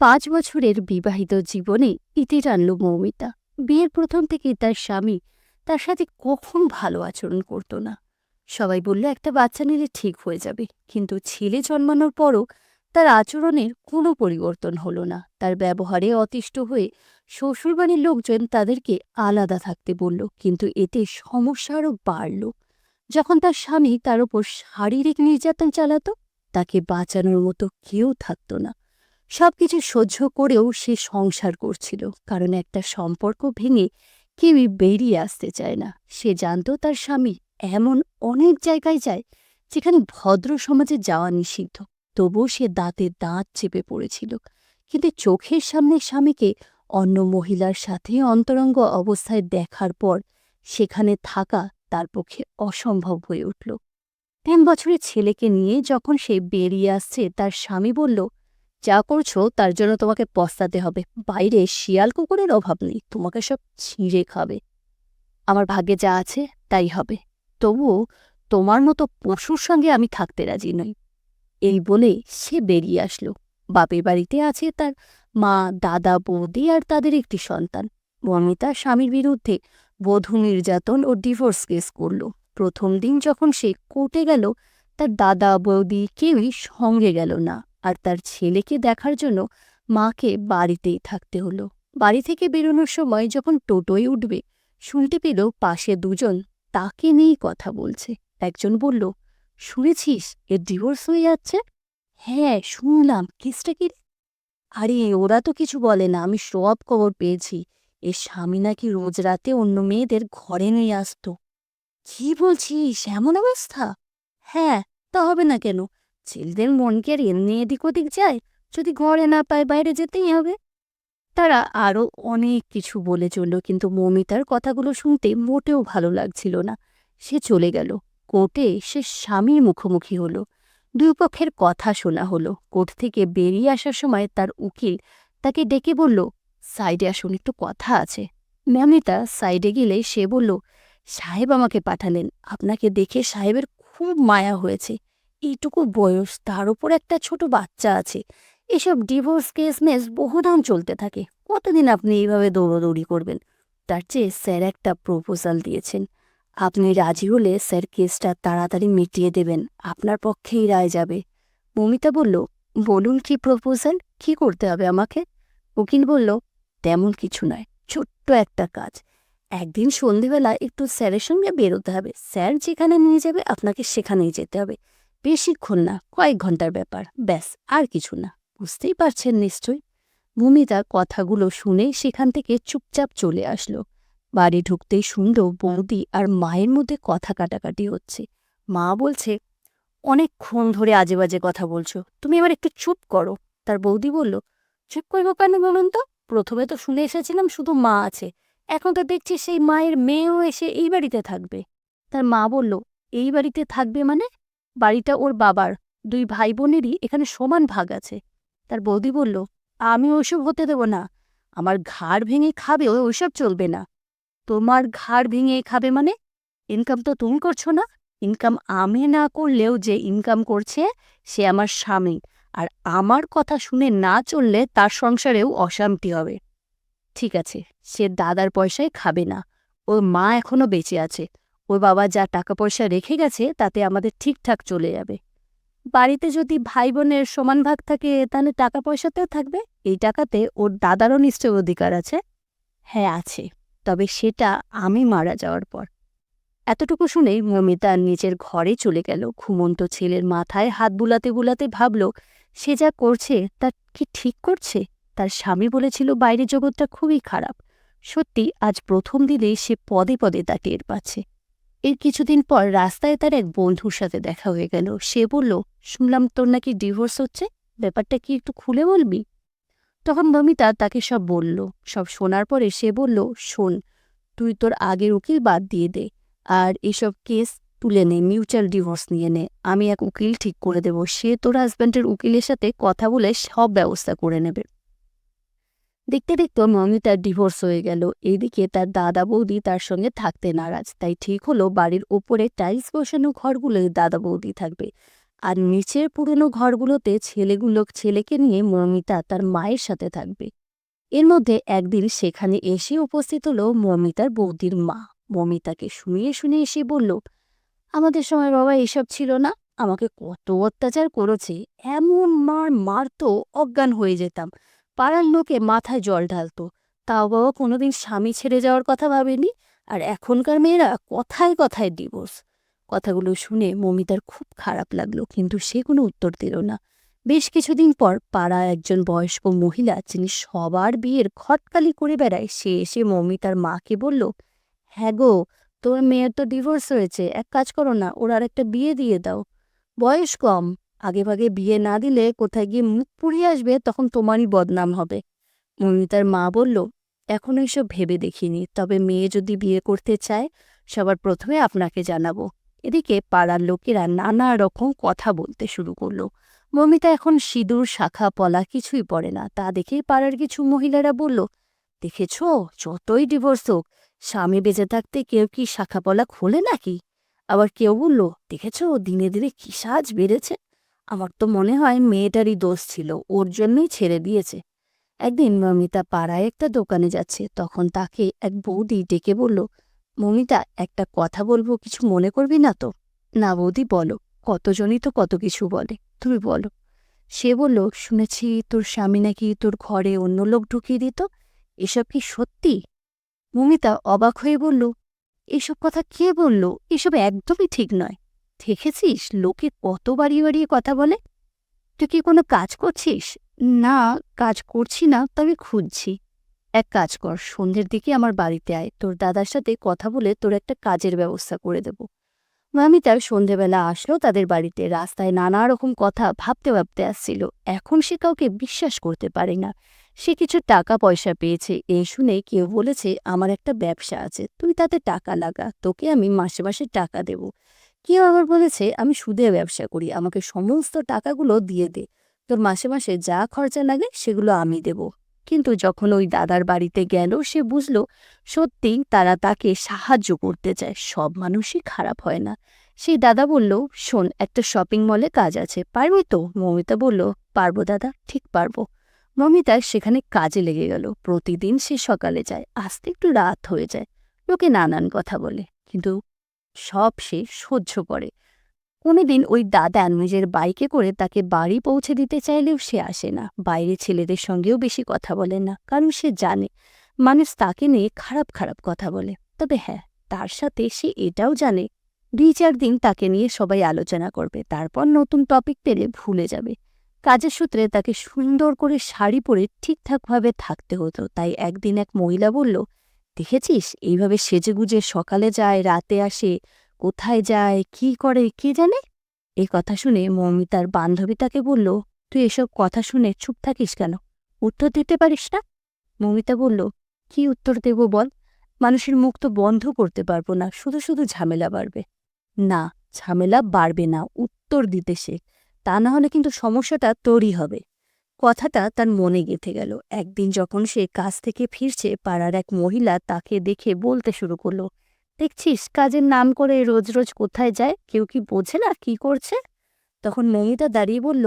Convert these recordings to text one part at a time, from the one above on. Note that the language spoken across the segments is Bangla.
পাঁচ বছরের বিবাহিত জীবনে ইতি টানল মৌমিতা। বিয়ের প্রথম থেকে তার স্বামী তার সাথে কখন ভালো আচরণ করত না। সবাই বলল, একটা বাচ্চা নিলে ঠিক হয়ে যাবে। কিন্তু ছেলে জন্মানোর পরও তার আচরণের কোনো পরিবর্তন হলো না। তার ব্যবহারে অতিষ্ঠ হয়ে শ্বশুরবাড়ির লোকজন তাদেরকে আলাদা থাকতে বলল, কিন্তু এতে সমস্যা আরও বাড়ল। যখন তার স্বামী তার ওপর শারীরিক নির্যাতন চালাতো, তাকে বাঁচানোর মতো কেউ থাকতো না। সবকিছু সহ্য করেও সে সংসার করছিল, কারণ একটা সম্পর্ক ভেঙে কেউই বেরিয়ে আসতে চায় না। সে জানত তার স্বামী এমন অনেক জায়গায় যায় যেখানে ভদ্র সমাজে যাওয়া নিষিদ্ধ, তবুও সে দাঁতে দাঁত চেপে পড়েছিল। কিন্তু চোখের সামনে স্বামীকে অন্য মহিলার সাথে অন্তরঙ্গ অবস্থায় দেখার পর সেখানে থাকা তার পক্ষে অসম্ভব হয়ে উঠল। তিন বছরের ছেলেকে নিয়ে যখন সে বেরিয়ে আসছে, তার স্বামী বলল যা করছ তার জন্য তোমাকে পস্তাতে হবে। বাইরে শিয়াল কুকুরের অভাব নেই, তোমাকে সব ছিঁড়ে খাবে। আমার ভাগ্যে যা আছে, তাই হবে। তবুও তোমার মতো পশুর সঙ্গে আমি থাকতে রাজি নই। এই বলে সে বেরিয়ে আসলো। বাপের বাড়িতে আছে তার মা, দাদা, বৌদি আর তাদের একটি সন্তান। মমিতা স্বামীর বিরুদ্ধে বধূ নির্যাতন ও ডিভোর্স কেস করল। প্রথম দিন যখন সে কোর্টে গেল, তার দাদা, বৌদি কেউই সঙ্গে গেল না। আর তার ছেলেকে দেখার জন্য মাকে বাড়িতেই থাকতে হলো। বাড়ি থেকে বেরোনোর সময় যখন টোটোয় উঠবে, শুনতে পেল পাশে দুজন তাকে নিয়েই কথা বলছে। একজন বলল, শুনেছিস এর ডিভোর্স হয়ে যাচ্ছে? হ্যাঁ শুনলাম। কেসটা কি রে?" আরে, ওরা তো কিছু বলে না, আমি সব খবর পেয়েছি। এর স্বামী নাকি রোজ রাতে অন্য মেয়েদের ঘরে নিয়ে আসত। কি বলছিস? এমন অবস্থা? হ্যাঁ তা হবে না কেন। ছেলেদের মন কি আর এমনি এদিক ওদিক যায়? যদি ঘরে না পায় বাইরে যেতেই হবে। তারা আরও অনেক কিছু বলে চলল, কিন্তু মমিতার কথাগুলো শুনতে মোটেও ভালো লাগছিল না। সে চলে গেল। কোর্টে সে স্বামীর মুখোমুখি হলো। দুই পক্ষের কথা শোনা হলো। কোর্ট থেকে বেরিয়ে আসার সময় তার উকিল তাকে ডেকে বলল, সাইডে আসুন, একটু কথা আছে। ম্যামিতা সাইডে গেলে সে বলল, সাহেব আমাকে পাঠালেন। আপনাকে দেখে সাহেবের খুব মায়া হয়েছে। এইটুকু বয়স, তার উপর একটা ছোট বাচ্চা আছে। এসব ডিভোর্স কেস মেস বহুদান চলতে থাকে। কতদিন আপনি এইভাবে দৌড়দৌড়ি করবেন? তার চেয়ে স্যার একটা প্রপোজাল দিয়েছেন। আপনি রাজি হলে স্যার কেসটা তাড়াতাড়ি মিটিয়ে দেবেন। আপনার পক্ষেই রায় যাবে। মমিতা বলল, বলুন কি প্রপোজাল কি করতে হবে আমাকে? উকিল বলল, তেমন কিছু নয়। ছোট্ট একটা কাজ। একদিন সন্ধেবেলা একটু স্যারের সঙ্গে বেরোতে হবে। স্যার যেখানে নিয়ে যাবে, আপনাকে সেখানেই যেতে হবে। বেশিক্ষণ না, কয়েক ঘণ্টার ব্যাপার। ব্যাস, আর কিছু না। বুঝতেই পারছেন নিশ্চয়ই? ভূমিতা কথাগুলো শুনে সেখান থেকে চুপচাপ চলে আসলো। বাড়ি ঢুকতেই শুনল বৌদি আর মায়ের মধ্যে কথা কাটাকাটি হচ্ছে। মা বলছে, অনেকক্ষণ ধরে আজে বাজে কথা বলছো। তুমি এবার একটু চুপ করো। তার বৌদি বলল, চুপ করব কেন বলুন তো? প্রথমে তো শুনে এসেছিলাম শুধু মা আছে। এখন তো দেখছি সেই মায়ের মেয়েও এসে এই বাড়িতে থাকবে। তার মা বলল, এই বাড়িতে থাকবে মানে? বাড়িটা ওর বাবার। দুই ভাই বোনেরই এখানে সমান ভাগ আছে। তার বৌদি বলল, আমি ওসব হতে দেব না। আমার ঘাড় ভেঙে খাবে, ও ওসব চলবে না। তোমার ঘাড় ভেঙে খাবে মানে? ইনকাম তো তুমি করছ না। ইনকাম আমি না করলেও যে ইনকাম করছে, সে আমার স্বামী। আর আমার কথা শুনে না চললে তার সংসারেও অশান্তি হবে। ঠিক আছে, সে দাদার পয়সায় খাবে না। ওর মা এখনও বেঁচে আছে। ওর বাবা যা টাকা পয়সা রেখে গেছে, তাতে আমাদের ঠিকঠাক চলে যাবে। বাড়িতে যদি ভাই বোনের সমান ভাগ থাকে, তাহলে টাকা পয়সাতেও থাকবে। এই টাকাতে ওর দাদারও নিশ্চয় অধিকার আছে। হ্যাঁ আছে। তবে সেটা আমি মারা যাওয়ার পর। এতটুকু শুনেই মমিতা নিজের ঘরে চলে গেল। ঘুমন্ত ছেলের মাথায় হাত বুলাতে বুলাতে ভাবল, সে যা করছে, তা কি ঠিক করছে? তার স্বামী বলেছিল, বাইরের জগৎটা খুবই খারাপ। সত্যি, আজ প্রথম দিনেই সে পদে পদে তা টের পাচ্ছে। এর কিছুদিন পর রাস্তায় তার এক বন্ধুর সাথে দেখা হয়ে গেল। সে বলল, শুনলাম তোর নাকি ডিভোর্স হচ্ছে, ব্যাপারটা কি একটু খুলে বলবি? তখন মমিতা তাকে সব বলল। সব শোনার পরে সে বলল, শোন, তুই তোর আগের উকিল বাদ দিয়ে দে, আর এসব কেস তুলে নে মিউচুয়াল ডিভোর্স নিয়ে নে। আমি এক উকিল ঠিক করে দেব, সে তোর হাজব্যান্ডের উকিলের সাথে কথা বলে সব ব্যবস্থা করে নেবে। দেখতে দেখতে মমিতার ডিভোর্স হয়ে গেল। এদিকে তার দাদা বৌদি তার সঙ্গে থাকতে নারাজ। তাই ঠিক হলো বাড়ির ওপরে টাইলস বসানো ঘরগুলোয় দাদা বৌদি থাকবে। আর নিচের পুরনো ঘরগুলোতে ছেলেগুলো, ছেলেকে নিয়ে মমিতা তার মায়ের সাথে থাকবে। এর মধ্যে একদিন সেখানে এসে উপস্থিত হলো মমিতার বৌদির মা। মমিতাকে শুনিয়ে শুনিয়ে এসে বলল, আমাদের সময় বাবা এসব ছিল না। আমাকে কত অত্যাচার করেছে। এমন মার মারতো অজ্ঞান হয়ে যেতাম। পাড়ার লোকে মাথায় জল ঢালত। তাও বাবা কোনোদিন স্বামী ছেড়ে যাওয়ার কথা ভাবেনি, আর এখনকার মেয়েরা কথায় কথায় ডিভোর্স কথাগুলো শুনে মমিতার খুব খারাপ লাগল, কিন্তু সে কোনো উত্তর দিল না। বেশ কিছুদিন পর পাড়া একজন বয়স্ক মহিলা, যিনি সবার বিয়ের খটকালি করে বেড়ায়, সে এসে মমিতার মাকে বলল হ্যাঁ গো, তোর মেয়ের তো ডিভোর্স হয়েছে। এক কাজ করো না, ওর আর একটা বিয়ে দিয়ে দাও। বয়স কম আগে ভাগে বিয়ে না দিলে কোথায় গিয়ে মুখ পুড়িয়ে আসবে তখন তোমারই বদনাম হবে। মমিতার মা বলল, এখন এইসব ভেবে দেখিনি, তবে মেয়ে যদি বিয়ে করতে চায়, সবার প্রথমে আপনাকে জানাব। এদিকে পাড়ার লোকেরা নানা রকম কথা বলতে শুরু করল। মমিতা এখন সিঁদুর, শাখা, পলা কিছুই পড়ে না। তা দেখেই পাড়ার কিছু মহিলারা বলল, দেখেছ? যতই ডিভোর্স হোক, স্বামী বেঁচে থাকতে কেউ কি শাখা, পলা খোলে নাকি? আবার কেউ বলল, দেখেছ? দিনে দিনে কি সাজ বেড়েছে? আমার তো মনে হয় মেয়েটারই দোষ ছিল, ওর জন্যই ছেড়ে দিয়েছে। একদিন মমিতা পাড়ায় একটা দোকানে যাচ্ছে, তখন তাকে এক বৌদি ডেকে বলল, মমিতা, একটা কথা বলব, কিছু মনে করবি না তো? না বৌদি, বলো। কতজনই তো কত কিছু বলে, তুমি বলো। সে বলল, শুনেছি তোর স্বামী নাকি তোর ঘরে অন্য লোক ঢুকিয়ে দিত, এসব কি সত্যি? মমিতা অবাক হয়ে বলল, এসব কথা কে বলল? এসব একদমই ঠিক নয়। দেখেছিস? লোকে কত বাড়িয়ে বাড়িয়ে কথা বলে। তুই কি কোনো কাজ করছিস? না, কাজ করছি না, তবে খুঁজছি। এক কাজ কর, সন্ধ্যের দিকে আমার বাড়িতে আয়। তোর দাদার সাথে কথা বলে তোর একটা কাজের ব্যবস্থা করে দেব। মামি তার সন্ধেবেলা আসলো তাদের বাড়িতে। রাস্তায় নানা রকম কথা ভাবতে ভাবতে আসছিল। এখন সে কাউকে বিশ্বাস করতে পারে না। সে কিছু টাকা পয়সা পেয়েছে। এই শুনে কেউ বলেছে, আমার একটা ব্যবসা আছে। তুই তাতে টাকা লাগা। তোকে আমি মাসে মাসে টাকা দেব। কেউ আবার বলেছে, আমি সুদে ব্যবসা করি, আমাকে সমস্ত টাকাগুলো দিয়ে দে। তোর মাসে মাসে যা খরচা লাগে সেগুলো আমি দেব। কিন্তু যখন ওই দাদার বাড়িতে গেল, সে বুঝল সত্যি তারা তাকে সাহায্য করতে চায়, সব মানুষই খারাপ হয় না। সেই দাদা বলল, শোন, একটা শপিং মলে কাজ আছে, পারবি তো? মমিতা বলল, পারব দাদা, ঠিক পারব। মমিতা সেখানে কাজে লেগে গেল। প্রতিদিন সে সকালে যায়, আসতে একটু রাত হয়ে যায়, লোকে নানান কথা বলে। কিন্তু সব সে সহ্য করে। কোনোদিন ওই দাদা নিজের বাইকে করে তাকে বাড়ি পৌঁছে দিতে চাইলেও সে আসে না। বাইরে ছেলেদের সঙ্গেও বেশি কথা বলে না, কারণ সে জানে, মানুষ তাকে নিয়ে খারাপ খারাপ কথা বলে। তবে হ্যাঁ তার সাথে সে এটাও জানে, দুই চার দিন তাকে নিয়ে সবাই আলোচনা করবে, তারপর নতুন টপিক পেলে ভুলে যাবে। কাজের সূত্রে তাকে সুন্দর করে শাড়ি পরে ঠিকঠাকভাবে থাকতে হতো, তাই একদিন এক মহিলা বলল দেখেছিস? এইভাবে সেজেগুজে সকালে যায়, রাতে আসে, কোথায় যায়, কি করে, কে জানে? এ কথা শুনে মমিতার বান্ধবী তাকে বলল, তুই এসব কথা শুনে চুপ থাকিস কেন? উত্তর দিতে পারিস না? মমিতা বলল, কি উত্তর দেব বল? মানুষের মুখ তো বন্ধ করতে পারব না, শুধু শুধু ঝামেলা বাড়বে। না, ঝামেলা বাড়বে না, উত্তর দিতে শেখ তা না হলে কিন্তু সমস্যাটা তোরই হবে। কথাটা তার মনে গেঁথে গেল। একদিন যখন সে কাজ থেকে ফিরছে, পাড়ার এক মহিলা তাকে দেখে বলতে শুরু করল, দেখছিস কাজের নাম করে রোজ রোজ কোথায় যায়? কেউ কি বোঝে না কি করছে? তখন মমিতা দাঁড়িয়ে বলল,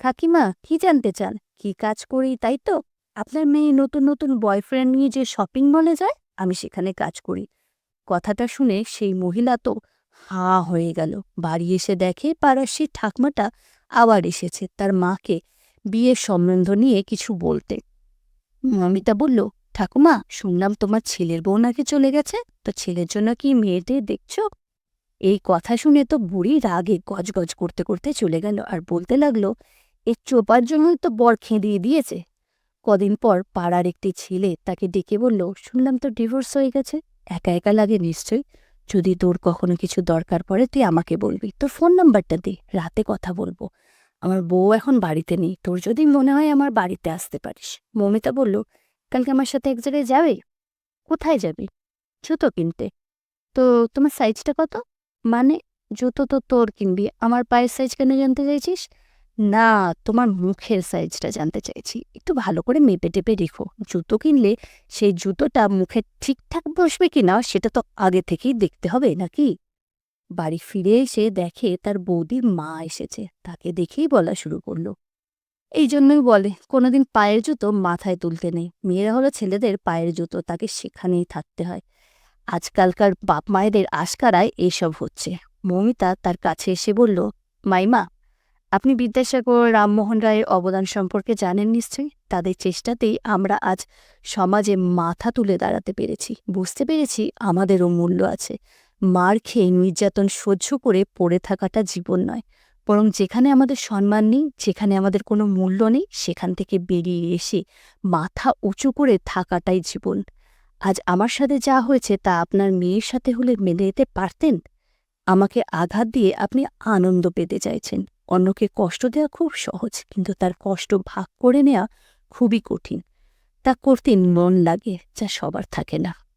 কাকিমা, কি জানতে চান? কি কাজ করি, তাই তো? আপনার মেয়ে নতুন নতুন বয়ফ্রেন্ড নিয়ে যে শপিং মলে যায়, আমি সেখানে কাজ করি। কথাটা শুনে সেই মহিলা তো হাঁ হয়ে গেল। বাড়ি এসে দেখে পাড়ার সেই ঠাকমাটা আবার এসেছে, তার মাকে বিয়ের সম্বন্ধ নিয়ে কিছু বলতে। মমিতা বলল, ঠাকুমা, শুনলাম তোমার ছেলের বউ নাকি চলে গেছে। তো ছেলের জন্য কি মেয়েদের দেখছ? এই কথা শুনে তো বুড়ি রাগে গজগজ করতে করতে চলে গেল আর বলতে লাগল এর চোপার জন্যই তো বর খেঁদিয়ে দিয়েছে। কদিন পর পাড়ার একটি ছেলে তাকে ডেকে বলল, শুনলাম তো ডিভোর্স হয়ে গেছে। একা একা লাগে নিশ্চয়ই। যদি তোর কখনো কিছু দরকার পড়ে তুই আমাকে বলবি। তোর ফোন নাম্বারটা দে, রাতে কথা বলব। আমার বউ এখন বাড়িতে নেই, তোর যদি মনে হয় আমার বাড়িতে আসতে পারিস। মমিতা বলল, কালকে আমার সাথে এক জায়গায় যাবে? কোথায় যাবি? জুতো কিনতে। তো তোমার সাইজটা কত? মানে জুতো তো তোর কিনবি, আমার পায়ের সাইজ কেন জানতে চাইছিস? না, তোমার মুখের সাইজটা জানতে চাইছি। একটু ভালো করে মেপে টেপে রেখো। জুতো কিনলে সেই জুতোটা মুখে ঠিকঠাক বসবে কি না সেটা তো আগে থেকেই দেখতে হবে, নাকি? বাড়ি ফিরে এসে দেখে তার বৌদির মা এসেছে, তাকে দেখেই বলা শুরু করল। এই জন্যই বলে, কোনোদিন পায়ের জুতো মাথায় তুলতে নেই। মেয়েরা হলো ছেলেদের পায়ের জুতো, তাকে সেখানেই থাকতে হয়। আজকালকার বাপ মায়েদের আশকারায় এসব হচ্ছে। মৌমিতা তার কাছে এসে বলল, মাইমা, আপনি বিদ্যাসাগর, রামমোহন রায়ের অবদান সম্পর্কে জানেন নিশ্চয়ই? তাদের চেষ্টাতেই আমরা আজ সমাজে মাথা তুলে দাঁড়াতে পেরেছি। বুঝতে পেরেছি আমাদেরও মূল্য আছে। মার খেয়ে নির্যাতন সহ্য করে পড়ে থাকাটা জীবন নয়। বরং যেখানে আমাদের সম্মান নেই, যেখানে আমাদের কোনো মূল্য নেই, সেখান থেকে বেরিয়ে এসে মাথা উঁচু করে থাকাটাই জীবন। আজ আমার সাথে যা হয়েছে তা আপনার মেয়ের সাথে হলে মেনে যেতে পারতেন? আমাকে আঘাত দিয়ে আপনি আনন্দ পেতে চাইছেন। অন্যকে কষ্ট দেওয়া খুব সহজ, কিন্তু তার কষ্ট ভাগ করে নেওয়া খুবই কঠিন। তা করতে মন লাগে, যা সবার থাকে না।